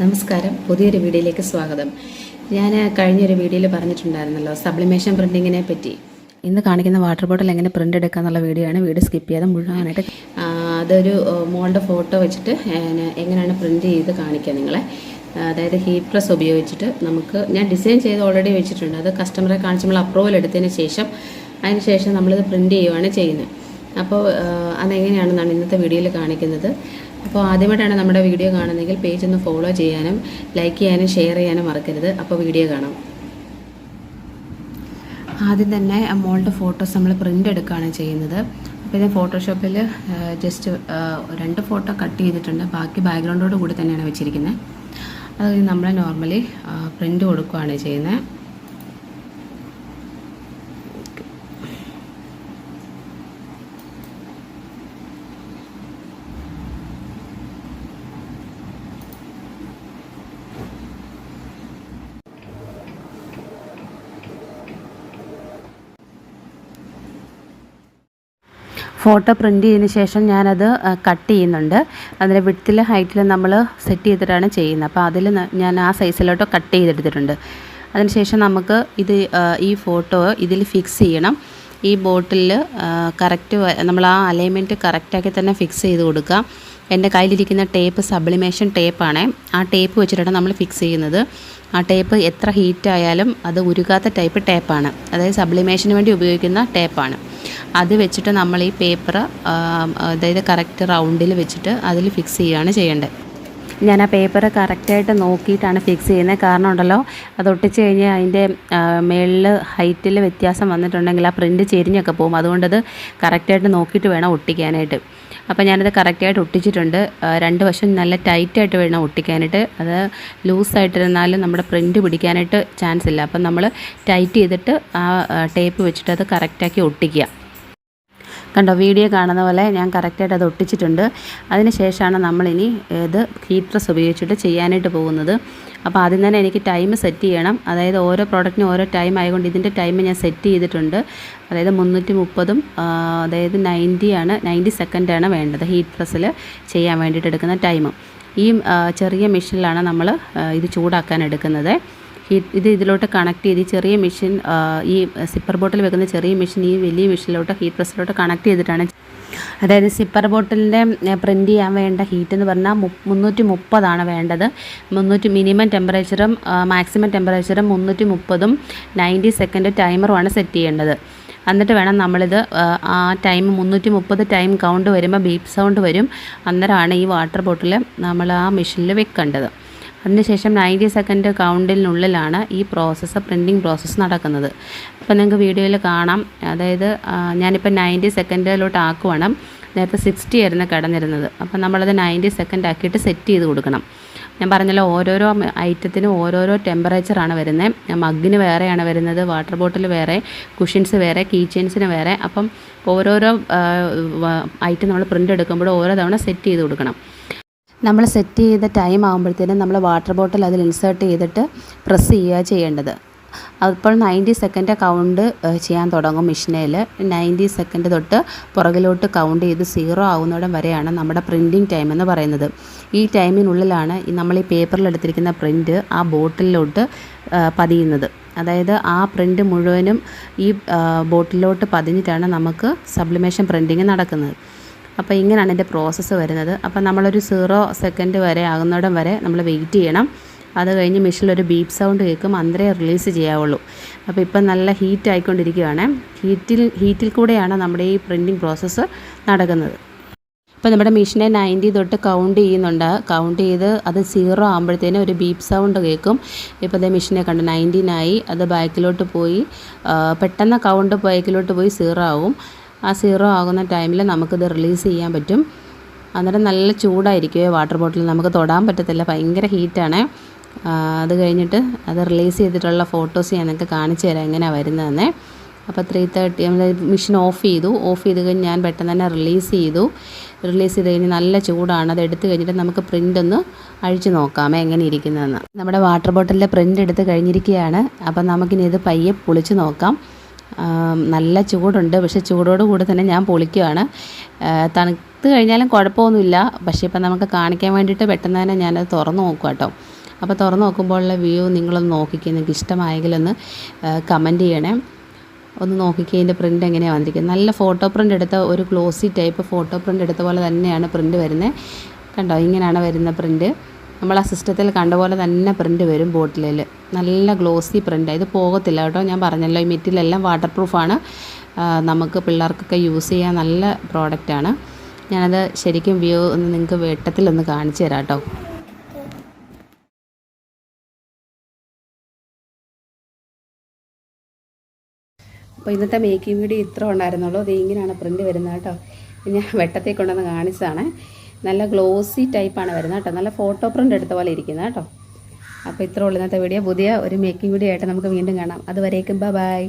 നമസ്കാരം. പുതിയൊരു വീഡിയോയിലേക്ക് സ്വാഗതം. ഞാൻ കഴിഞ്ഞൊരു വീഡിയോയിൽ പറഞ്ഞിട്ടുണ്ടായിരുന്നല്ലോ സബ്ലിമേഷൻ പ്രിന്റിങ്ങിനെ പറ്റി. ഇന്ന് കാണിക്കുന്ന വാട്ടർ ബോട്ടിൽ എങ്ങനെ പ്രിന്റ് എടുക്കുക എന്നുള്ള വീഡിയോ ആണ്. വീഡിയോ സ്കിപ്പ് ചെയ്യാതെ മുഴുവനായിട്ട് അതൊരു മോളുടെ ഫോട്ടോ വെച്ചിട്ട് എങ്ങനെയാണ് പ്രിന്റ് ചെയ്ത് കാണിക്കുക നിങ്ങളെ. അതായത് ഹീറ്റ് പ്രസ് ഉപയോഗിച്ചിട്ട് നമുക്ക് ഞാൻ ഡിസൈൻ ചെയ്ത് ഓൾറെഡി വെച്ചിട്ടുണ്ട്. അത് കസ്റ്റമറെ കാണിച്ച് നമ്മൾ അപ്രൂവൽ എടുത്തതിന് ശേഷം അതിന് ശേഷം നമ്മളിത് പ്രിന്റ് ചെയ്യുകയാണ് ചെയ്യുന്നത്. അപ്പോൾ അതെങ്ങനെയാണെന്നാണ് ഇന്നത്തെ വീഡിയോയിൽ കാണിക്കുന്നത്. അപ്പോൾ ആദ്യമായിട്ടാണ് നമ്മുടെ വീഡിയോ കാണുന്നതെങ്കിൽ പേജ് ഒന്ന് ഫോളോ ചെയ്യാനും ലൈക്ക് ചെയ്യാനും ഷെയർ ചെയ്യാനും മറക്കരുത്. അപ്പോൾ വീഡിയോ കാണാം. ആദ്യം തന്നെ ആ മോളുടെ ഫോട്ടോസ് നമ്മൾ പ്രിന്റ് എടുക്കുകയാണ് ചെയ്യുന്നത്. അപ്പോൾ ഇത് ഫോട്ടോഷോപ്പിൽ ജസ്റ്റ് രണ്ട് ഫോട്ടോ കട്ട് ചെയ്തിട്ടുണ്ട്. ബാക്കി ബാക്ക്ഗ്രൗണ്ടോട് കൂടി തന്നെയാണ് വെച്ചിരിക്കുന്നത്. അത് നമ്മൾ നോർമലി പ്രിന്റ് കൊടുക്കുകയാണ് ചെയ്യുന്നത്. ഫോട്ടോ പ്രിന്റ് ചെയ്തതിന് ശേഷം ഞാനത് കട്ട് ചെയ്യുന്നുണ്ട്. അതിന്റെ വിഡ്ത്തിൽ ഹൈറ്റിൽ നമ്മൾ സെറ്റ് ചെയ്തിട്ടാണ് ചെയ്യുന്നത്. അപ്പോൾ അതിൽ ഞാൻ ആ സൈസിലോട്ട് കട്ട് ചെയ്തെടുത്തിട്ടുണ്ട്. അതിനുശേഷം നമുക്ക് ഇത് ഈ ഫോട്ടോ ഇതിൽ ഫിക്സ് ചെയ്യണം. ഈ ബോട്ടിൽ കറക്റ്റ് നമ്മൾ ആ അലൈൻമെന്റ് കറക്റ്റാക്കി തന്നെ ഫിക്സ് ചെയ്ത് കൊടുക്കുക. എന്റെ കയ്യിലിരിക്കുന്ന ടേപ്പ് സബ്ലിമേഷൻ ടേപ്പാണ്. ആ ടേപ്പ് വെച്ചിട്ടാണ് നമ്മൾ ഫിക്സ് ചെയ്യുന്നത്. ആ ടേപ്പ് എത്ര ഹീറ്റായാലും അത് ഉരുകാത്ത ടൈപ്പ് ടേപ്പാണ്. അതായത് സബ്ലിമേഷന് വേണ്ടി ഉപയോഗിക്കുന്ന ടേപ്പാണ്. അത് വെച്ചിട്ട് നമ്മൾ ഈ പേപ്പർ അതായത് കറക്റ്റ് റൗണ്ടിൽ വെച്ചിട്ട് അതിൽ ഫിക്സ് ചെയ്യുകയാണ് ചെയ്യേണ്ടത്. ഞാൻ ആ പേപ്പർ കറക്റ്റായിട്ട് നോക്കിയിട്ടാണ് ഫിക്സ് ചെയ്യുന്നത്. കാരണം ഉണ്ടല്ലോ അത് ഒട്ടിച്ച് കഴിഞ്ഞാൽ അതിന്റെ മേളിൽ ഹൈറ്റിൽ വ്യത്യാസം വന്നിട്ടുണ്ടെങ്കിൽ ആ പ്രിന്റ് ചെരിഞ്ഞൊക്കെ പോകും. അതുകൊണ്ടത് കറക്റ്റായിട്ട് നോക്കിയിട്ട് വേണം ഒട്ടിക്കാനായിട്ട്. അപ്പോൾ ഞാനത് കറക്റ്റായിട്ട് ഒട്ടിച്ചിട്ടുണ്ട്. രണ്ട് വശം നല്ല ടൈറ്റായിട്ട് വേണം ഒട്ടിക്കാനായിട്ട്. അത് ലൂസായിട്ടിരുന്നാലും നമ്മുടെ പ്രിന്റ് പിടിക്കാനായിട്ട് ചാൻസ് ഇല്ല. അപ്പം നമ്മൾ ടൈറ്റ് ചെയ്തിട്ട് ആ ടേപ്പ് വെച്ചിട്ട് അത് കറക്റ്റാക്കി ഒട്ടിക്കുക. കണ്ടോ വീഡിയോ കാണുന്ന പോലെ ഞാൻ കറക്റ്റായിട്ട് അത് ഒട്ടിച്ചിട്ടുണ്ട്. അതിന് ശേഷമാണ് നമ്മളിനി ഇത് ഹീറ്റ് പ്രസ് ഉപയോഗിച്ചിട്ട് ചെയ്യാനായിട്ട് പോകുന്നത്. അപ്പോൾ ആദ്യം തന്നെ എനിക്ക് ടൈം സെറ്റ് ചെയ്യണം. അതായത് ഓരോ പ്രോഡക്റ്റിനും ഓരോ ടൈം ആയതുകൊണ്ട് ഇതിന്റെ ടൈം ഞാൻ സെറ്റ് ചെയ്തിട്ടുണ്ട്. അതായത് മുന്നൂറ്റി മുപ്പതും അതായത് നയന്റി ആണ് നയന്റി സെക്കൻഡാണ് വേണ്ടത് ഹീറ്റ് പ്രസ്സിൽ ചെയ്യാൻ വേണ്ടിയിട്ട് എടുക്കുന്ന ടൈം ഈ ചെറിയ മെഷീനിലാണ് നമ്മൾ ഇത് ചൂടാക്കാൻ എടുക്കുന്നത്. ഇത് ഇതിലോട്ട് കണക്ട് ചെയ്ത് ഈ ചെറിയ മെഷീൻ ഈ സിപ്പർ ബോട്ടിൽ വെക്കുന്ന ചെറിയ മെഷീൻ ഈ വലിയ മെഷീനിലോട്ട് ഹീറ്റ് പ്രസ്സിലോട്ട് കണക്ട് ചെയ്തിട്ടാണ് അതായത് സിപ്പർ ബോട്ടിലിന്റെ പ്രിന്റ് ചെയ്യാൻ വേണ്ട ഹീറ്റ് എന്ന് പറഞ്ഞാൽ മുന്നൂറ്റി മുപ്പതാണ് വേണ്ടത്. മുന്നൂറ്റി മിനിമം ടെമ്പറേച്ചറും മാക്സിമം ടെമ്പറേച്ചറും മുന്നൂറ്റി മുപ്പതും നയന്റി സെക്കൻഡ് ടൈമറുമാണ് സെറ്റ് ചെയ്യേണ്ടത്. എന്നിട്ട് വേണം നമ്മളിത് ആ ടൈം മുന്നൂറ്റി മുപ്പത് ടൈം കൗണ്ട് വരുമ്പോൾ ബീപ്പ് സൗണ്ട് വരും. അന്നേരമാണ് ഈ വാട്ടർ ബോട്ടിൽ നമ്മൾ ആ മെഷീനിൽ വെക്കേണ്ടത്. അതിനുശേഷം നയന്റി സെക്കൻഡ് കൗണ്ടിനുള്ളിലാണ് ഈ പ്രോസസ്സ് പ്രിന്റിങ് പ്രോസസ്സ് നടക്കുന്നത്. അപ്പോൾ നിങ്ങൾക്ക് വീഡിയോയിൽ കാണാം. അതായത് ഞാനിപ്പോൾ നയന്റി സെക്കൻഡിലോട്ട് ആക്കുവാണ്. നേരത്തെ സിക്സ്റ്റി ആയിരുന്നു കിടന്നിരുന്നത്. അപ്പോൾ നമ്മളത് നയന്റി സെക്കൻഡ് ആക്കിയിട്ട് സെറ്റ് ചെയ്ത് കൊടുക്കണം. ഞാൻ പറഞ്ഞല്ലോ ഓരോരോ ഐറ്റത്തിനും ഓരോരോ ടെമ്പറേച്ചറാണ് വരുന്നത് മഗ്ഗിന് വേറെയാണ് വരുന്നത് വാട്ടർ ബോട്ടിൽ വേറെ കുഷ്യൻസ് വേറെ കീ വേറെ. അപ്പം ഓരോരോ ഐറ്റം നമ്മൾ പ്രിന്റ് എടുക്കുമ്പോൾ ഓരോ തവണ സെറ്റ് ചെയ്ത് കൊടുക്കണം. നമ്മൾ സെറ്റ് ചെയ്ത ടൈം ആകുമ്പോഴത്തേനും നമ്മൾ വാട്ടർ ബോട്ടിൽ അതിൽ ഇൻസേർട്ട് ചെയ്തിട്ട് പ്രസ് ചെയ്യുക ചെയ്യേണ്ടത്. അപ്പോൾ നയന്റി സെക്കൻഡ് കൗണ്ട് ചെയ്യാൻ തുടങ്ങും മെഷീനിൽ നയന്റി സെക്കൻഡ് തൊട്ട് പുറകിലോട്ട് കൗണ്ട് ചെയ്ത് സീറോ ആവുന്നിടം വരെയാണ് നമ്മുടെ പ്രിന്റിങ് ടൈം എന്ന് പറയുന്നത്. ഈ ടൈമിനുള്ളിലാണ് നമ്മൾ ഈ പേപ്പറിൽ എടുത്തിരിക്കുന്ന പ്രിന്റ് ആ ബോട്ടിലോട്ട് പതിയുന്നത്. അതായത് ആ പ്രിന്റ് മുഴുവനും ഈ ബോട്ടിലോട്ട് പതിഞ്ഞിട്ടാണ് നമുക്ക് സബ്ലിമേഷൻ പ്രിന്റിങ് നടക്കുന്നത്. അപ്പോൾ ഇങ്ങനെയാണ് എന്റെ പ്രോസസ്സ് വരുന്നത്. അപ്പോൾ നമ്മളൊരു സീറോ സെക്കൻഡ് വരെ ആകുന്നിടം വരെ നമ്മൾ വെയിറ്റ് ചെയ്യണം. അത് കഴിഞ്ഞ് മെഷീനിൽ ഒരു ബീപ്പ് സൗണ്ട് കേൾക്കും. അന്തരേ റിലീസ് ചെയ്യാവുള്ളൂ. അപ്പോൾ ഇപ്പം നല്ല ഹീറ്റ് ആയിക്കൊണ്ടിരിക്കുകയാണ് ഹീറ്റിൽ ഹീറ്റിൽ കൂടെയാണ് നമ്മുടെ ഈ പ്രിന്റിങ് പ്രോസസ്സ് നടക്കുന്നത്. ഇപ്പോൾ നമ്മുടെ മെഷീനെ നയന്റി തൊട്ട് കൗണ്ട് ചെയ്യുന്നുണ്ട്. കൗണ്ട് ചെയ്ത് അത് സീറോ ആകുമ്പോഴത്തേനും ഒരു ബീപ്പ് സൗണ്ട് കേൾക്കും. ഇപ്പോൾ അതേ മെഷീനെ കണ്ട് നയന്റീനായി അത് ബാക്കിലോട്ട് പോയി. പെട്ടെന്ന് കൗണ്ട് ബാക്കിലോട്ട് പോയി സീറോ ആവും. ആ സീറോ ആകുന്ന ടൈമിൽ നമുക്കിത് റിലീസ് ചെയ്യാൻ പറ്റും. അന്നേരം നല്ല ചൂടായിരിക്കും വാട്ടർ ബോട്ടിൽ. നമുക്ക് തൊടാൻ പറ്റത്തില്ല. ഭയങ്കര ഹീറ്റാണ്. അത് കഴിഞ്ഞിട്ട് അത് റിലീസ് ചെയ്തിട്ടുള്ള ഫോട്ടോസ് ഞാൻ നിങ്ങൾക്ക് കാണിച്ചു തരാം. എങ്ങനെയാണ് വരുന്നതെന്നേ. അപ്പോൾ ത്രീ തേർട്ടി മെഷീൻ ഓഫ് ചെയ്തു. ഓഫ് ചെയ്ത് കഴിഞ്ഞ് ഞാൻ പെട്ടെന്ന് തന്നെ റിലീസ് ചെയ്തു. റിലീസ് ചെയ്ത് കഴിഞ്ഞ് നല്ല ചൂടാണ്. അത് എടുത്തു കഴിഞ്ഞിട്ട് നമുക്ക് പ്രിന്റ് ഒന്ന് അഴിച്ചു നോക്കാമേ എങ്ങനെ ഇരിക്കുന്നതെന്ന്. നമ്മുടെ വാട്ടർ ബോട്ടിലിലെ പ്രിന്റ് എടുത്ത് കഴിഞ്ഞിരിക്കുകയാണ്. അപ്പോൾ നമുക്കിനി ഇത് പയ്യെ പൊളിച്ച് നോക്കാം. നല്ല ചൂടുണ്ട്. പക്ഷേ ചൂടോട് കൂടി തന്നെ ഞാൻ പൊളിക്കുകയാണ് തണുത്ത് കഴിഞ്ഞാലും കുഴപ്പമൊന്നുമില്ല. പക്ഷേ ഇപ്പം നമുക്ക് കാണിക്കാൻ വേണ്ടിയിട്ട് പെട്ടെന്ന് തന്നെ ഞാനത് തുറന്ന് നോക്കുക കേട്ടോ. അപ്പോൾ തുറന്ന് നോക്കുമ്പോഴുള്ള വ്യൂ നിങ്ങളൊന്ന് നോക്കിക്കുക നിങ്ങൾക്ക് ഇഷ്ടമായെങ്കിലൊന്ന് കമന്റ് ചെയ്യണേ. ഒന്ന് നോക്കിക്കുക ഇതിന്റെ പ്രിന്റ് എങ്ങനെയാണ് വന്നിരിക്കുന്നത്. നല്ല ഫോട്ടോ പ്രിന്റ് എടുത്ത ഒരു ഗ്ലോസി ടൈപ്പ് ഫോട്ടോ പ്രിന്റ് എടുത്ത പോലെ തന്നെയാണ് പ്രിന്റ് വരുന്നത്. കണ്ടോ? ഇങ്ങനെയാണ് വരുന്ന പ്രിന്റ് നമ്മൾ ആ സിസ്റ്റത്തിൽ കണ്ട പോലെ തന്നെ പ്രിന്റ് വരും ബോട്ടിലിൽ നല്ല ഗ്ലോസി പ്രിന്റ് ഇത് പോകത്തില്ല കേട്ടോ. ഞാൻ പറഞ്ഞല്ലോ ഈ മെറ്റീരിയലെല്ലാം വാട്ടർ പ്രൂഫാണ് നമുക്ക് പിള്ളേർക്കൊക്കെ യൂസ് ചെയ്യാൻ നല്ല പ്രോഡക്റ്റാണ് ഞാനത് ശരിക്കും വ്യൂ ഒന്ന് നിങ്ങൾക്ക് വെട്ടത്തിലൊന്ന് കാണിച്ചു തരാം കേട്ടോ. അപ്പോൾ ഇന്നത്തെ മേക്കിംഗ് വീഡിയോ ഇത്ര ഉണ്ടായിരുന്നുള്ളൂ. അത് ഇങ്ങനെയാണ് പ്രിന്റ് വരുന്നത് കേട്ടോ. ഞാൻ വെട്ടത്തിൽ കൊണ്ടുവന്ന് കാണിച്ചതാണ്. നല്ല ഗ്ലോസി ടൈപ്പാണ് വരുന്നത് കേട്ടോ. നല്ല ഫോട്ടോ പ്രിന്റ് എടുത്ത പോലെ ഇരിക്കുന്നത് കേട്ടോ. അപ്പോൾ ഇത്ര ഉള്ളൂ ഇന്നത്തെ വീഡിയോ പുതിയ ഒരു മേക്കിംഗ് വീഡിയോ ആയിട്ട് നമുക്ക് വീണ്ടും കാണാം. അതുവരേക്കും ബൈ